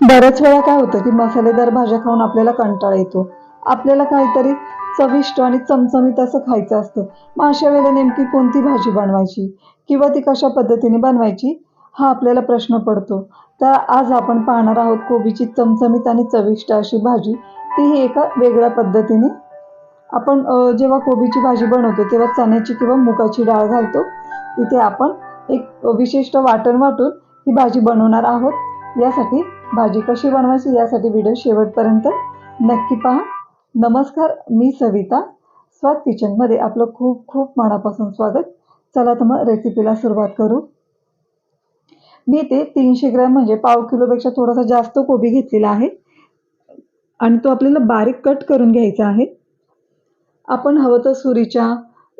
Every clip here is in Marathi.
बऱ्याच वेळा काय होतं की मसालेदार भाज्या खाऊन आपल्याला कंटाळा येतो. आपल्याला काहीतरी चविष्ट आणि चमचमीत असं खायचं असतं. मग अशा वेळेला नेमकी कोणती भाजी बनवायची? किंवा ती कशा पद्धतीने बनवायची? हा आपल्याला प्रश्न पडतो. तर आज आपण पाहणार आहोत कोबीची चमचमीत आणि चविष्ट अशी भाजी. तीही एका वेगळ्या पद्धतीने आपण जेव्हा कोबीची भाजी बनवतो तेव्हा चण्याची किंवा मुगाची डाळ घालतो. तिथे आपण एक विशिष्ट वाटण वाटून ही भाजी बनवणार आहोत. यासाठी भाजी कशी बनवायची यासाठी व्हिडिओ शेवटपर्यंत नक्की पहा. नमस्कार मी सविता. स्वाद किचनमध्ये आपलं खूप खूप मनापासून स्वागत. चला तर मग रेसिपीला सुरुवात करू. मी ते तीनशे ग्रॅम म्हणजे पाव किलोपेक्षा थोडासा जास्त कोबी घेतलेला आहे. आणि तो आपल्याला बारीक कट करून घ्यायचा आहे. आपण हवं तर सुरीच्या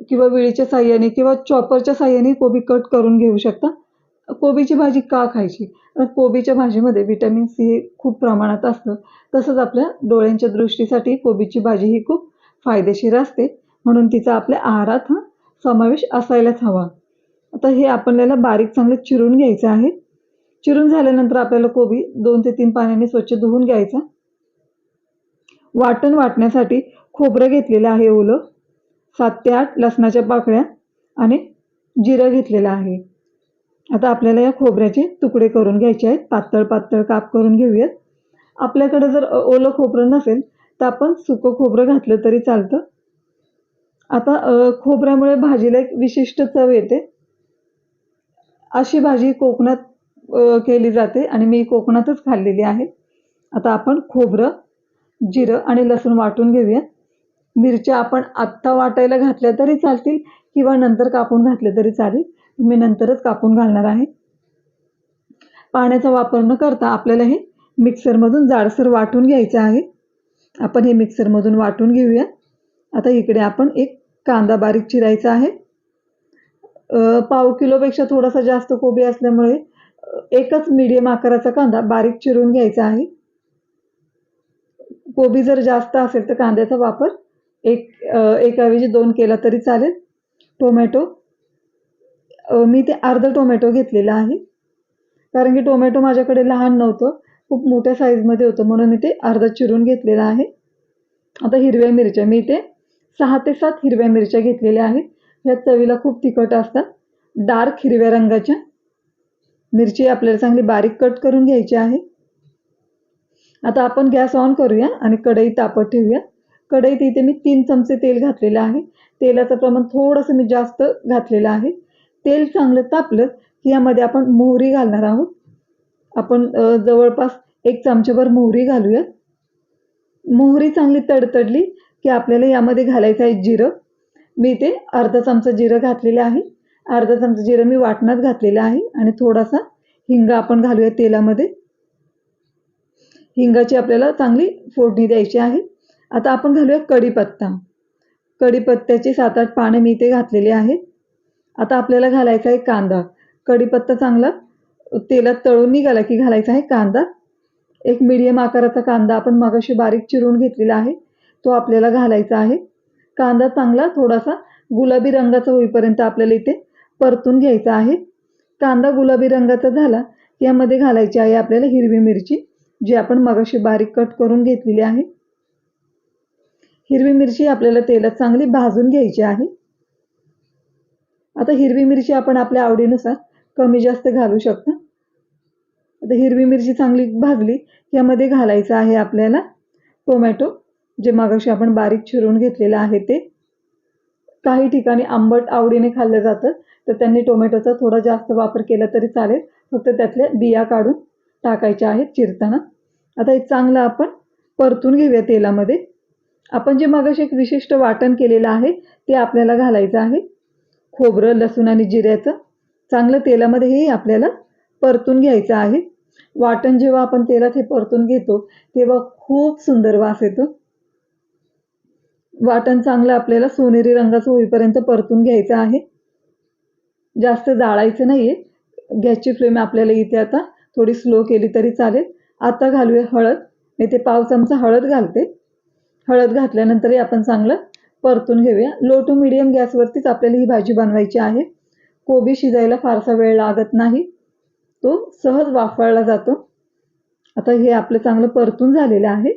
किंवा विळीच्या साह्याने किंवा चॉपरच्या साह्याने कोबी कट करून घेऊ शकता. कोबीची भाजी का खायची? कारण कोबीच्या भाजीमध्ये विटॅमिन सी हे खूप प्रमाणात असतं. तसंच आपल्या डोळ्यांच्या दृष्टीसाठी कोबीची भाजी ही खूप फायदेशीर असते. म्हणून तिचा आपल्या आहारात हा समावेश असायलाच हवा. आता हे आपल्याला बारीक चांगलं चिरून घ्यायचं आहे. चिरून झाल्यानंतर आपल्याला कोबी दोन ते तीन पाण्याने स्वच्छ धुवून घ्यायचा. वाटण वाटण्यासाठी खोबरं घेतलेलं आहे ओलं. सात ते आठ लसणाच्या पाकळ्या आणि जिरं घेतलेलं आहे. आता आपल्याला या खोबऱ्याचे तुकडे करून घ्यायचे आहेत. पातळ पातळ काप करून घेऊयात. आपल्याकडे जर ओलं खोबरं नसेल तर आपण सुकं खोबरं घातलं तरी चालतं. आता खोबऱ्यामुळे भाजीला एक विशिष्ट चव येते. अशी भाजी कोकणात केली जाते आणि मी कोकणातच खाल्लेली आहे. आता आपण खोबरं जिरं आणि लसूण वाटून घेऊया मिरच्या आपण आत्ता वाटायला घातल्या तरी चालतील किंवा नंतर कापून घातल्या तरी चालेल. मी नंतरच कापून घालणार आहे. पाण्याचा वापर न करता आपल्याला हे मिक्सरमधून जाडसर वाटून घ्यायचं आहे. आपण हे मिक्सरमधून वाटून घेऊया. आता इकडे आपण एक कांदा बारीक चिरायचा आहे. पाव किलोपेक्षा थोडासा जास्त कोबी असल्यामुळे एकच मीडियम आकाराचा कांदा बारीक चिरून घ्यायचा आहे. कोबी जर जास्त असेल तर कांद्याचा वापर एक एकाऐवजी दोन केला तरी चालेल. टोमॅटो मी ते अर्धं टोमॅटो घेतलेला आहे. कारण की टोमॅटो माझ्याकडे लहान नव्हतं खूप मोठ्या साईजमध्ये होतं म्हणून मी ते अर्धं चिरून घेतलेलं आहे. आता हिरव्या मिरच्या मी ते सहा ते सात हिरव्या मिरच्या घेतलेल्या आहेत. ह्या चवीला खूप तिखट असतात. डार्क हिरव्या रंगाच्या मिरची आपल्याला चांगली बारीक कट करून घ्यायची आहे. आता आपण गॅस ऑन करूया आणि कढई तापत ठेवूया. कढईत इथे मी तीन चमचे तेल घातलेलं आहे. तेलाचं प्रमाण थोडंसं मी जास्त घातलेलं आहे. तेल चांगलं तापलं की यामध्ये आपण मोहरी घालणार आहोत. आपण जवळपास एक चमच्याभर मोहरी घालूया मोहरी चांगली तडतडली की आपल्याला यामध्ये घालायचं आहे जिरं. मी ते अर्धा चमचा जिरं घातलेलं आहे. अर्धा चमचा जिरं मी वाटणात घातलेलं आहे आणि थोडासा हिंग आपण घालूया तेलामध्ये. हिंगाची आपल्याला चांगली फोडणी द्यायची आहे. आता आपण घालूया कढीपत्ता. कढीपत्त्याची सात आठ पाने मी ते घातलेले आहेत. आता आपल्याला घालायचा आहे कांदा. कढीपत्ता चांगला तेलात तळून निघाला की घालायचा आहे कांदा. एक मिडियम आकाराचा कांदा आपण मगाशी बारीक चिरून घेतलेला आहे. तो आपल्याला घालायचा आहे. कांदा चांगला थोडासा गुलाबी रंगाचा होईपर्यंत आपल्याला इथे परतून घ्यायचा आहे. कांदा गुलाबी रंगाचा झाला यामध्ये घालायची आहे आपल्याला हिरवी मिरची जी आपण मगाशी बारीक कट करून घेतलेली आहे. हिरवी मिरची आपल्याला तेलात चांगली भाजून घ्यायची आहे. आता हिरवी मिरची आपण आपल्या आवडीनुसार कमी जास्त घालू शकता. आता हिरवी मिरची चांगली भाजली यामध्ये घालायचं आहे आपल्याला टोमॅटो जे मागाशी आपण बारीक चिरून घेतलेलं आहे ते. काही ठिकाणी आंबट आवडीने खाल्लं जातं तर त्यांनी टोमॅटोचा थोडा जास्त वापर केला तरी चालेल. फक्त त्यातल्या बिया काढून टाकायच्या आहेत चिरताना. आता एक चांगलं आपण परतून घेऊया तेलामध्ये. आपण जे मगाशी एक विशिष्ट वाटण केलेलं आहे ते आपल्याला घालायचं आहे. खोबरं लसूण आणि जिऱ्याचं चांगलं तेलामध्ये हे आपल्याला परतून घ्यायचं आहे. वाटण जेव्हा आपण तेलात हे परतून घेतो तेव्हा खूप सुंदर वास येतो. वाटण चांगलं आपल्याला सोनेरी रंगाचं होईपर्यंत परतून घ्यायचं आहे. जास्त जाळायचं नाही आहे गॅसची फ्लेम आपल्याला इथे आता थोडी स्लो केली तरी चालेल. आता घालूया हळद. मी ते पाव चमचा हळद घालते. हळद घातल्यानंतरही आपण चांगलं परतून घेऊया. लो टू मिडियम गॅसवरतीच आपल्याला ही भाजी बनवायची आहे. कोबी शिजायला फारसा वेळ लागत नाही. तो सहज वाफळला जातो. आता हे आपलं चांगलं परतून झालेलं आहे.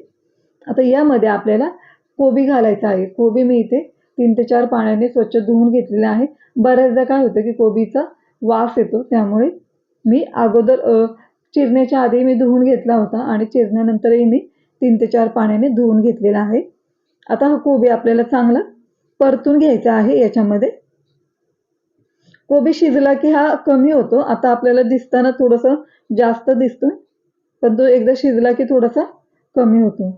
आता यामध्ये आपल्याला कोबी घालायचा आहे. कोबी मी इथे तीन ते चार पाण्याने स्वच्छ धुवून घेतलेलं आहे. बऱ्याचदा काय होतं की कोबीचा वास येतो. त्यामुळे मी अगोदर चिरण्याच्या आधी मी धुवून घेतला होता आणि चिरण्यानंतरही मी तीन ते चार पाण्याने धुवून घेतलेला आहे. आता हा कोबी आपल्याला चांगला परतून घ्यायचा आहे याच्यामध्ये. कोबी शिजला की हा कमी होतो. आता आपल्याला दिसताना थोडंसं जास्त दिसतो पण तो एकदा शिजला की थोडासा कमी होतो.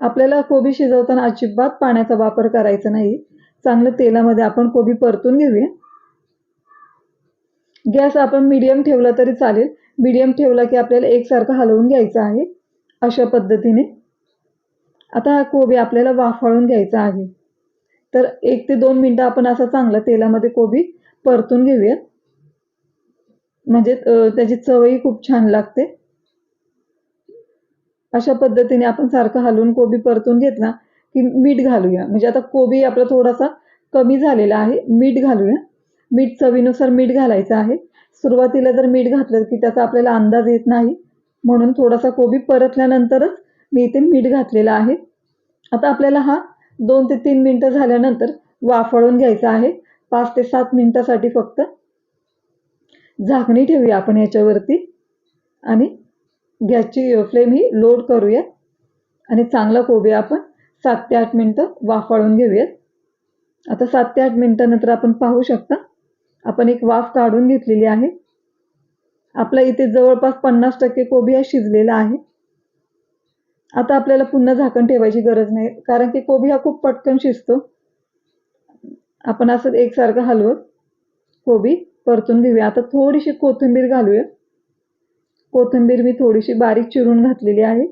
आपल्याला कोबी शिजवताना अजिबात पाण्याचा वापर करायचा नाही. चांगलं तेलामध्ये आपण कोबी परतून घेऊया. गॅस आपण मीडियम ठेवला तरी चालेल. मीडियम ठेवला की आपल्याला एकसारखं हलवून घ्यायचं आहे अशा पद्धतीने. आता हा कोबी आपल्याला वाफाळून घ्यायचा आहे. तर एक ते दोन मिनटं आपण असं चांगलं तेलामध्ये कोबी परतून घेऊया म्हणजे त्याची चवही खूप छान लागते. अशा पद्धतीने आपण सारखं हलवून कोबी परतून घेतला की मीठ घालूया. म्हणजे आता कोबी आपला थोडासा कमी झालेला आहे मीठ घालूया. मीठ चवीनुसार मीठ घालायचं आहे. सुरुवातीला जर मीठ घातलं की त्याचा आपल्याला अंदाज येत नाही म्हणून थोडासा कोबी परतल्यानंतरच मी इथे मीठ घातलेलं आहे. आता आपल्याला हा दोन ते तीन मिनटं झाल्यानंतर वाफळून घ्यायचा आहे. पाच ते सात मिनटासाठी फक्त झाकणी ठेवूया आपण याच्यावरती आणि गॅसची फ्लेम ही लोड करूया आणि चांगला कोबी आपण. सात ते आठ मिनटं वाफाळून घेऊयात. आता सात ते आठ मिनटानंतर आपण पाहू शकता आपण एक वाफ काढून घेतलेली आहे. आपला इथे जवळपास पन्नास टक्के कोबी हा शिजलेला आहे. आता आपल्याला पुन्हा झाकण ठेवायची गरज नाही. कारण की कोबी हा खूप पटकन शिजतो. आपण असं एकसारखं हलवत कोबी परतून घेऊया. आता थोडीशी कोथिंबीर घालूया. कोथिंबीर मी थोडीशी बारीक चिरून घातलेली आहे.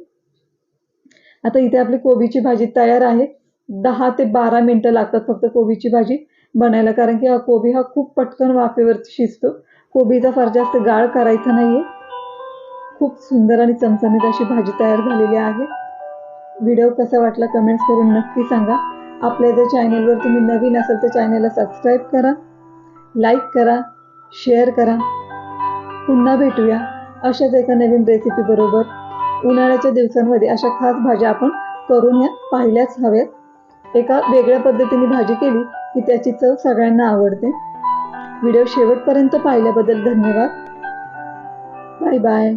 आता इथे आपली कोबीची भाजी तयार आहे. दहा ते बारा मिनटं लागतात फक्त कोबीची भाजी बनायला कारण की हा कोबी हा खूप पटकन वाफेवरती शिजतो. कोबीचा फार जास्त गाळ करायचा नाही आहे खूप सुंदर आणि चमचमीत अशी भाजी तयार झालेली आहे. व्हिडिओ कसा वाटला कमेंट्स करून नक्की सांगा. आपल्या जर चॅनलवर तुम्ही नवीन असाल तर चॅनलला सबस्क्राईब करा लाईक करा शेअर करा. पुन्हा भेटूया अशाच एका नवीन रेसिपीबरोबर उन्हाळ्याच्या दिवसांमध्ये अशा खास भाज्या आपण करून या पाहिल्याच हव्यात. एका वेगळ्या पद्धतीने भाजी केली की त्याची चव सगळ्यांना आवडते. व्हिडिओ शेवटपर्यंत पाहिल्याबद्दल धन्यवाद. Bye bye